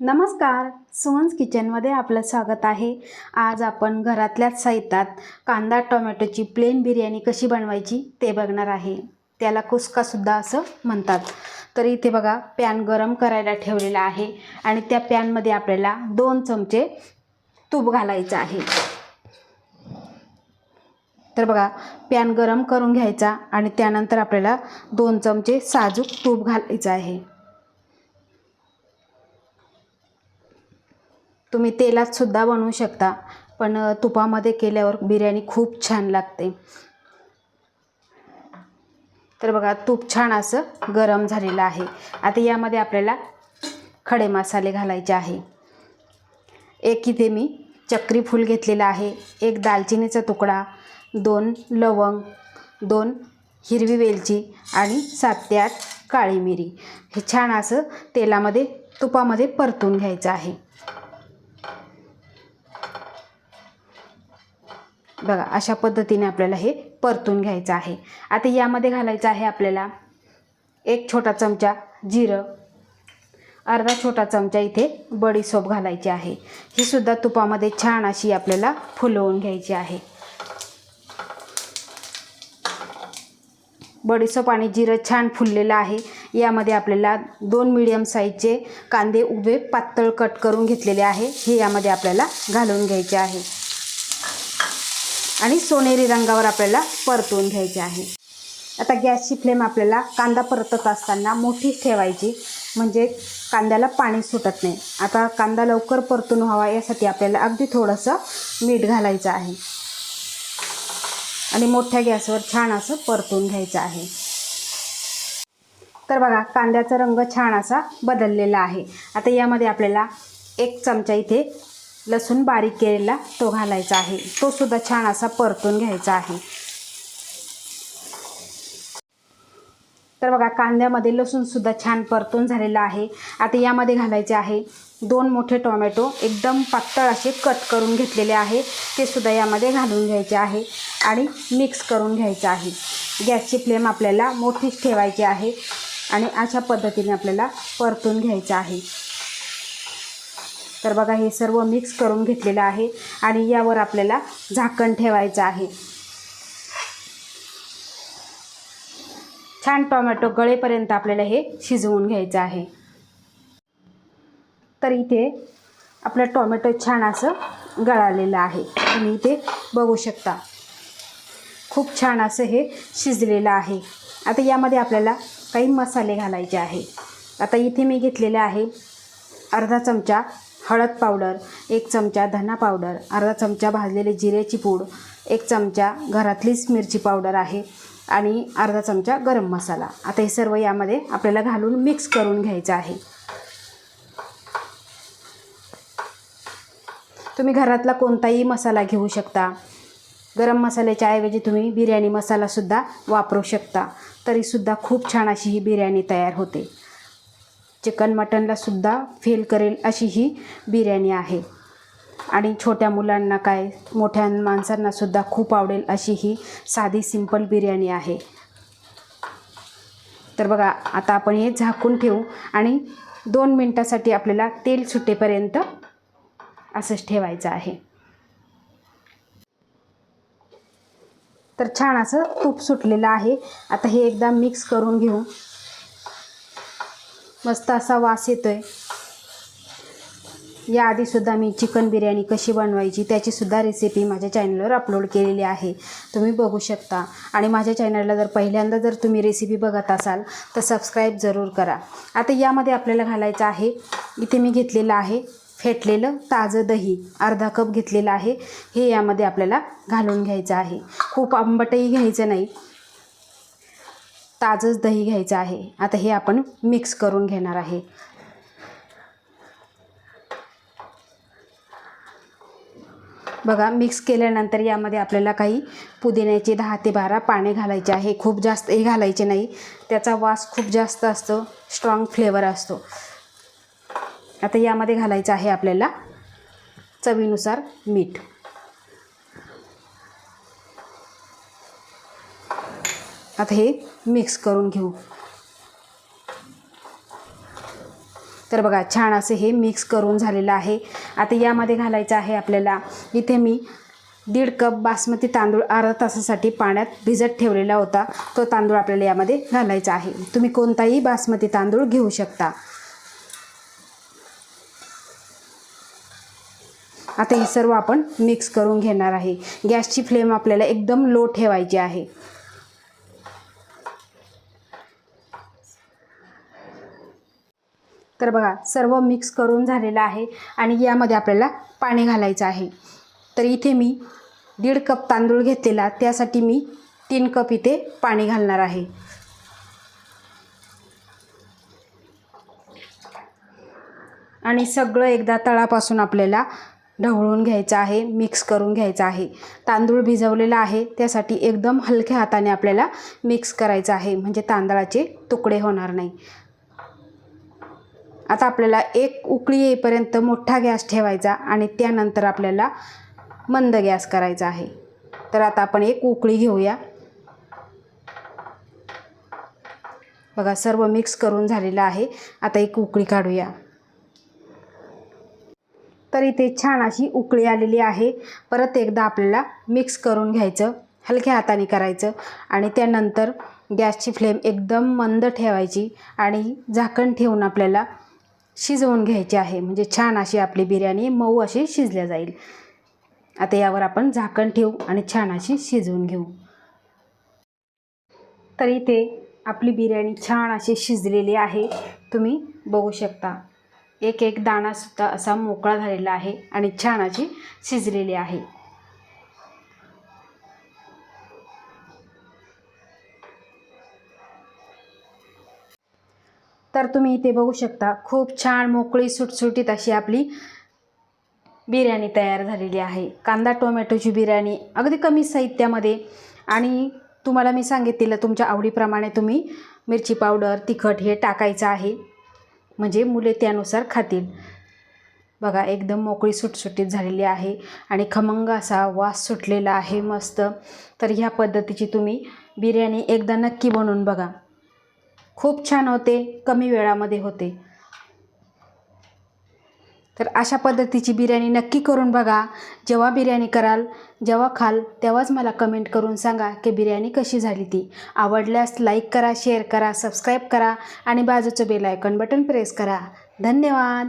नमस्कार सुमन्स किचनमध्ये आपलं स्वागत आहे. आज आपण घरातल्याच साहित्यात कांदा टोमॅटोची प्लेन बिर्याणी कशी बनवायची ते बघणार आहे. त्याला कुस्कासुद्धा असं म्हणतात. तर इथे बघा पॅन गरम करायला ठेवलेला आहे आणि त्या पॅनमध्ये आपल्याला दोन चमचे तूप घालायचं आहे. तर बघा पॅन गरम करून घ्यायचा आणि त्यानंतर आपल्याला दोन चमचे साजूक तूप घालायचं आहे. तुम्ही तेलात सुद्धा बनवू शकता पण तुपामध्ये केल्यावर बिर्याणी खूप छान लागते. तर बघा तूप छान असं गरम झालेलं आहे. आता यामध्ये आपल्याला खडे मसाले घालायचे आहे. एक इथे मी चक्री फूल घेतलेलं आहे एक दालचिनीचा तुकडा दोन लवंग दोन हिरवी वेलची आणि सात ते आठ काळी मिरी. हे छान असं तेलामध्ये तुपामध्ये परतून घ्यायचं आहे. बघा अशा पद्धतीने आपल्याला हे परतून घ्यायचं आहे. आता यामध्ये घालायचं आहे आपल्याला एक छोटा चमचा जिरं अर्धा छोटा चमचा इथे बडीसोप घालायची आहे. ही सुद्धा तुपामध्ये छान अशी आपल्याला फुलवून घ्यायची आहे. बडीसोप आणि जिरं छान फुललेलं आहे. यामध्ये आपल्याला दोन मिडियम साईजचे कांदे उभे पातळ कट करून घेतलेले आहे. हे यामध्ये आपल्याला घालून घ्यायचे आहे. आणि सोनेरी रंगावर आपल्याला परतून घ्यायचे आहे. आता गॅसची फ्लेम आपल्याला कांदा परतत असताना मोठीच ठेवायची. म्हणजे कांद्याला पाणी सुटत नाही. आता कांदा लवकर परतून व्हावा यासाठी आपल्याला अगदी थोडंसं मीठ घालायचं आहे. आणि मोठ्या गॅसवर छान असं परतून घ्यायचं आहे. तर बघा कांद्याचा रंग छान असा बदललेला आहे. आता यामध्ये आपल्याला एक चमचा इथे लसूण बारीक केलेला तो घालायचा आहे. तो सुद्धा छान असा परतून घ्यायचा आहे. तर बघा कांद्यामध्ये लसूणसुद्धा छान परतून झालेला आहे. आता यामध्ये घालायचे आहे दोन मोठे टोमॅटो एकदम पातळ असे कट करून घेतलेले आहे. ते सुद्धा यामध्ये घालून घ्यायचे आहे आणि मिक्स करून घ्यायचं आहे. गॅसची फ्लेम आपल्याला मोठीच ठेवायची आहे आणि अशा पद्धतीने आपल्याला परतून घ्यायचं आहे. तर बघा हे सर्व मिक्स करून घेतलेलं आहे आणि यावर आपल्याला झाकण ठेवायचं आहे. छान टोमॅटो गळेपर्यंत आपल्याला हे शिजवून घ्यायचं आहे. तर इथे आपलं टोमॅटो छान असं गळालेलं आहे. तुम्ही इथे बघू शकता. खूप छान असं हे शिजलेलं आहे. आता यामध्ये आपल्याला काही मसाले घालायचे आहे. आता इथे मी घेतलेले आहे अर्धा चमचा हळद पावडर एक चमचा धना पावडर अर्धा चमचा भाजलेले जिऱ्याची पूड एक चमचा घरातलीच मिरची पावडर आहे आणि अर्धा चमचा गरम मसाला. आता हे सर्व यामध्ये आपल्याला घालून मिक्स करून घ्यायचं आहे. तुम्ही घरातला कोणताही मसाला घेऊ शकता. गरम मसाल्याच्या ऐवजी तुम्ही बिर्याणी मसालासुद्धा वापरू शकता. तरीसुद्धा खूप छान अशी ही बिर्याणी तयार होते. चिकन मटनला सुद्धा फेल करेल अशी ही बिर्याणी आहे. आणि छोट्या मुलांना काय मोठ्या माणसांना सुद्धा खूप आवडेल अशी ही साधी सिंपल बिर्याणी आहे. तर बघा आता आपण हे झाकून ठेवू आणि दोन मिनटासाठी आपल्याला तेल सुटेपर्यंत असंच ठेवायचं आहे. तर छान असं तूप सुटलेलं आहे. आता हे एकदा मिक्स करून घेऊ. मस्त असा वास येतोय. याआधीसुद्धा मी चिकन बिर्याणी कशी बनवायची त्याचीसुद्धा रेसिपी माझ्या चॅनलवर अपलोड केलेली आहे. तुम्ही बघू शकता. आणि माझ्या चॅनलला जर पहिल्यांदा जर तुम्ही रेसिपी बघत असाल तर सबस्क्राईब जरूर करा. आता यामध्ये आपल्याला घालायचं आहे इथे मी घेतलेलं आहे फेटलेलं ताजं दही. अर्धा कप घेतलेलं आहे. हे यामध्ये आपल्याला घालून घ्यायचं आहे. खूप आंबटही घ्यायचं नाही. ताजंच दही घ्यायचं आहे. आता हे आपण मिक्स करून घेणार आहे. बघा मिक्स केल्यानंतर यामध्ये आपल्याला काही पुदिन्याचे दहा ते बारा पाने घालायचे आहे. खूप जास्त हे घालायचे नाही. त्याचा वास खूप जास्त असतो. स्ट्रॉंग फ्लेवर असतो. आता यामध्ये घालायचं आहे आपल्याला चवीनुसार मीठ. आता हे मिक्स करून घेऊ. तर बघा छान असं हे मिक्स करून झालेलं आहे. आता यामध्ये घालायचं आहे आपल्याला. इथे मी दीड कप बासमती तांदूळ अर्धा तासासाठी पाण्यात भिजत ठेवलेला होता. तो तांदूळ आपल्याला यामध्ये घालायचा आहे. तुम्ही कोणताही बासमती तांदूळ घेऊ शकता. आता हे सर्व आपण मिक्स करून घेणार आहे. गॅसची फ्लेम आपल्याला एकदम लो ठेवायची आहे. तर बघा सर्व मिक्स करून झालेलं आहे आणि यामध्ये आपल्याला पाणी घालायचं आहे. तर इथे मी दीड कप तांदूळ घेतलेला त्यासाठी मी तीन कप इथे पाणी घालणार आहे. आणि सगळं एकदा तळापासून आपल्याला ढवळून घ्यायचं आहे मिक्स करून घ्यायचं आहे. तांदूळ भिजवलेला आहे त्यासाठी एकदम हलक्या हाताने आपल्याला मिक्स करायचं आहे म्हणजे तांदळाचे तुकडे होणार नाही. आता आपल्याला एक उकळी येईपर्यंत मोठा गॅस ठेवायचा आणि त्यानंतर आपल्याला मंद गॅस करायचा आहे. तर आता आपण एक उकळी घेऊया. बघा सर्व मिक्स करून झालेलं आहे. आता एक उकळी काढूया. तर इथे छान अशी उकळी आलेली आहे. परत एकदा आपल्याला मिक्स करून घ्यायचं हलक्या हाताने करायचं आणि त्यानंतर गॅसची फ्लेम एकदम मंद ठेवायची आणि झाकण ठेवून आपल्याला शिजवून घ्यायची आहे. म्हणजे छान अशी आपली बिर्याणी मऊ अशी शिजल्या जाईल. आता यावर आपण झाकण ठेवू आणि छान अशी शिजवून घेऊ. तर इथे आपली बिर्याणी छान अशी शिजलेली आहे. तुम्ही बघू शकता. एक एक दाणासुद्धा असा मोकळा झालेला आहे आणि छान अशी शिजलेली आहे. तर तुम्ही इथे बघू शकता खूप छान मोकळी सुटसुटीत अशी आपली बिर्याणी तयार झालेली आहे. कांदा टोमॅटोची बिर्याणी अगदी कमी साहित्यामध्ये. आणि तुम्हाला मी सांगितलेलं तुमच्या आवडीप्रमाणे तुम्ही मिरची पावडर तिखट हे टाकायचं आहे. म्हणजे मुले त्यानुसार खातील. बघा एकदम मोकळी सुटसुटीत झालेली आहे. आणि खमंग असा वास सुटलेला आहे मस्त. तर ह्या पद्धतीची तुम्ही बिर्याणी एकदा नक्की बनवून बघा. खूप छान होते कमी वेळामध्ये होते. तर अशा पद्धतीची बिर्याणी नक्की करून बघा. जेव्हा बिर्याणी कराल जेव्हा खाल तेव्हाच मला कमेंट करून सांगा की बिर्याणी कशी झाली ती. आवडल्यास लाईक करा शेअर करा सबस्क्राईब करा आणि बाजूचं बेल आयकॉन बटन प्रेस करा. धन्यवाद!